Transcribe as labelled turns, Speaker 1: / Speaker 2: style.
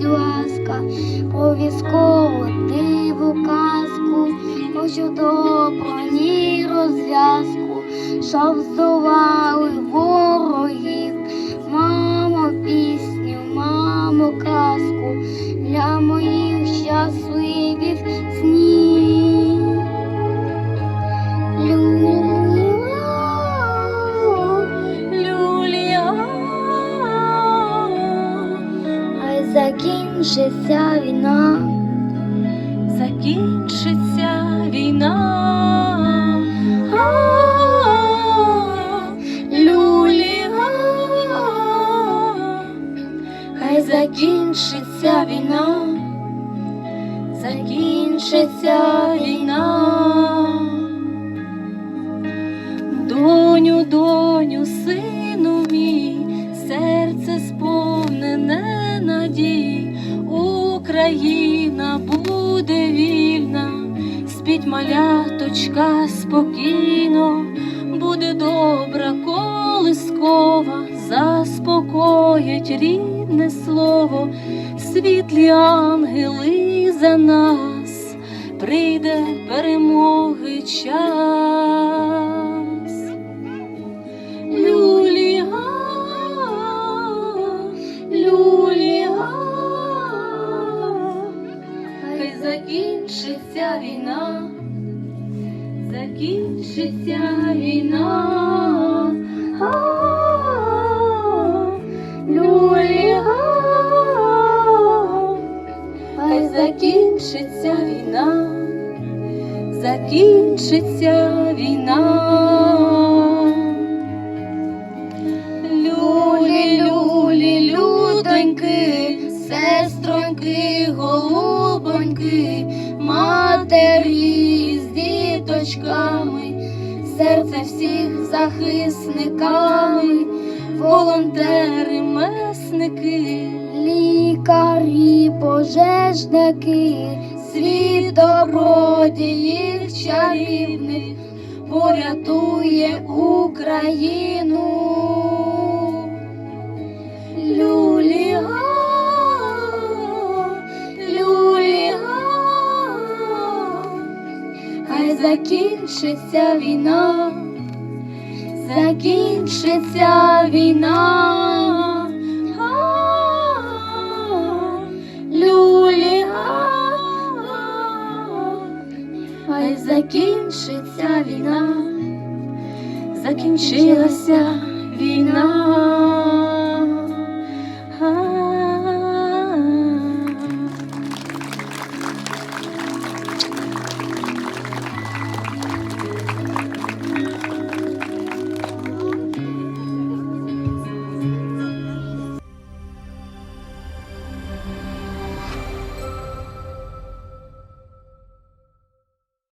Speaker 1: будь ласка, військову диву казку, по Хочу добро ні
Speaker 2: розв'язку,
Speaker 1: що здолали. Закінчиться війна,
Speaker 2: закінчиться війна. А, Люлія, хай закінчиться війна, закінчиться війна. Доню, доню, сину Україна буде вільна, спіть маляточка спокійно, буде добра колискова, заспокоїть рідне слово, світлі ангели за нас, прийде перемоги час. Закінчиться війна, закінчиться війна. А, хай закінчиться війна, закінчиться війна. Люлі, люлі, людоньки, сестроньки, матері з діточками, серце всіх захисниками, волонтери, месники,
Speaker 1: лікарі, пожежники,
Speaker 2: світ добродіїв чарівних порятує Україну. Закінчиться війна, закінчиться війна. А, Люлія, хай закінчиться війна, закінчилася війна.